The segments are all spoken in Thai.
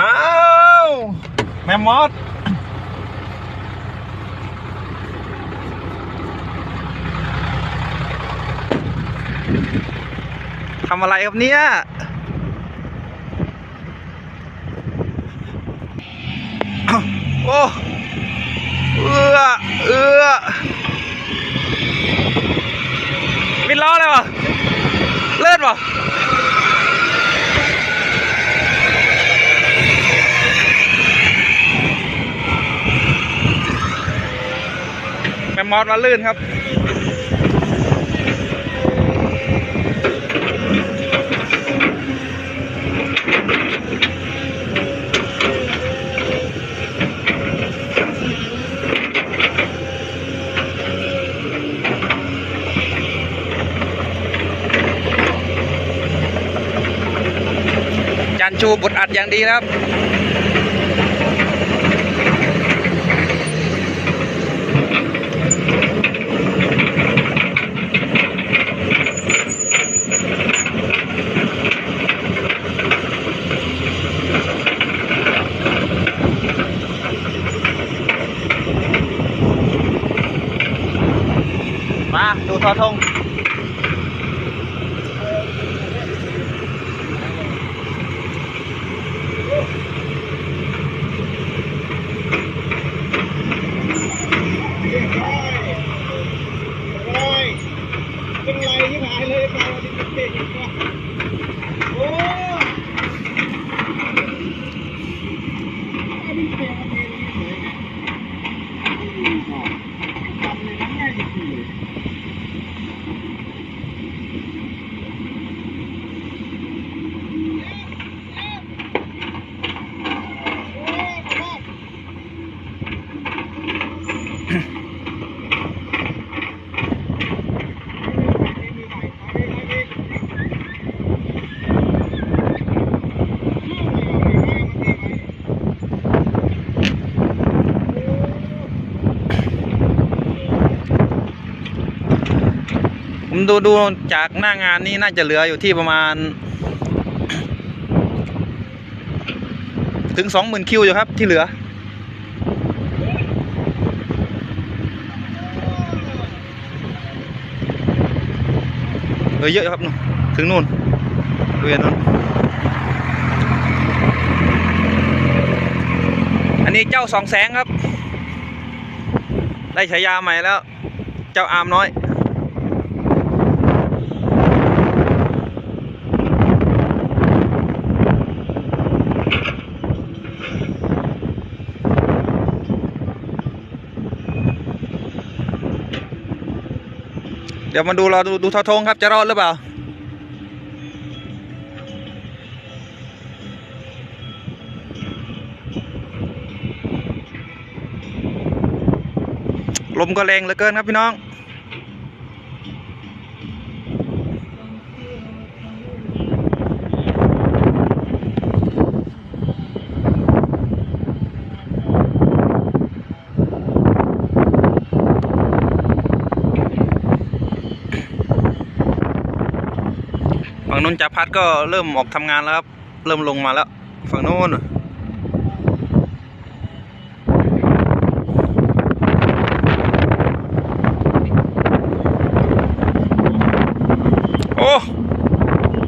อ้าวแม่มอสทำอะไรครับเนี่ยโอ้เอือเอือมิดล้อเลยวะเลื่นวะ มอสมาลื่นครับจันชูบทอัดอย่างดีนะครับ มาดูทอทง เป็นไรที่หายเลยไปวันนี้เป็นเด็กโอ้ไม่เป็นประเพณีเลยทำในนั้นง่ายจริงๆ ผม ดูดูจากหน้างานนี้น่าจะเหลืออยู่ที่ประมาณ ถึงสองหมื่นคิวอยู่ครับที่เหลือเหลือเยอะครับนู่นถึงนู่นบริเวณนู่นอันนี้เจ้าสองแสงครับ ได้ฉายาใหม่แล้ว เจ้าอามน้อย เดี๋ยวมาดูเราดูดูทอทงครับจะรอดหรือเปล่าลมก็แรงเหลือเกินครับพี่น้อง นู้นจ่าพัดก็เริ่มออกทำงานแล้วครับ เริ่มลงมาแล้ว ฝั่งโน้นโอ้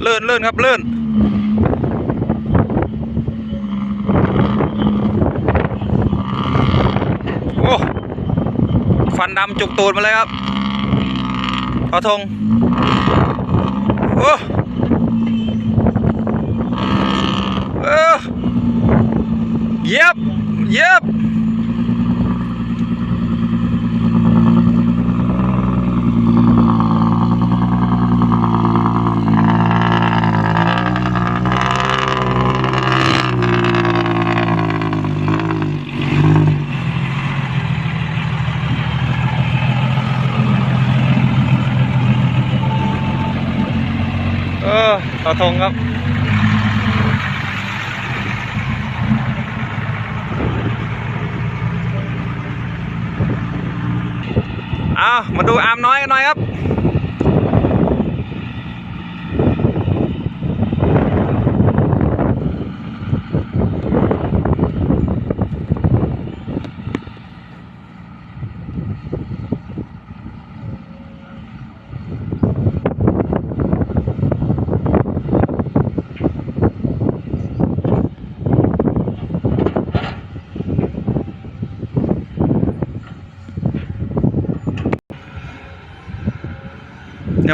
เลื่อนเลื่อนครับเลื่อนโอ้ฟันดำจุกตูดมาเลยครับขอทง โอ้เออเย็บเย็บเออ ต่อทงครับเอามาดูอามน้อยกันหน่อยครับ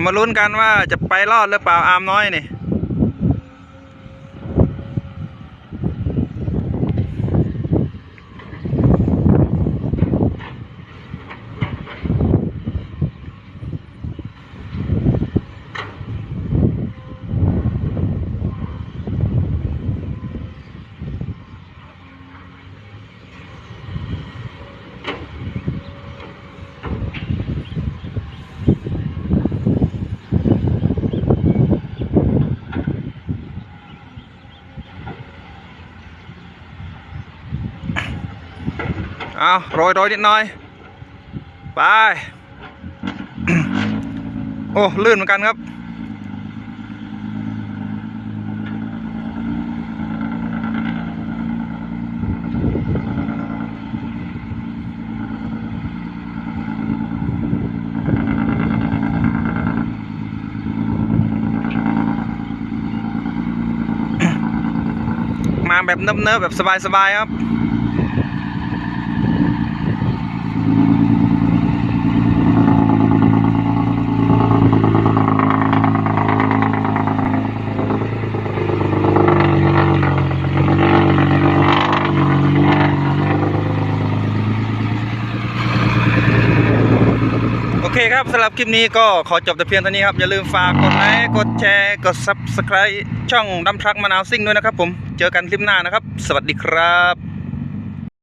มาลุ้นกันว่าจะไปรอดหรือเปล่าอาร์มน้อยนี่ เอาโรยโรยนิดหน่อย ไป โอ้ ลื่นเหมือนกันครับ มาแบบเนิบๆแบบสบายๆครับ เคครับสำหรับคลิปนี้ก็ขอจบแต่เพียงเท่านี้ครับ อย่าลืมฝากกดไลค์กดแชร์กด Subscribe ช่องดำทรักมะนาวซิ่งด้วยนะครับผม เจอกันคลิปหน้านะครับ สวัสดีครับ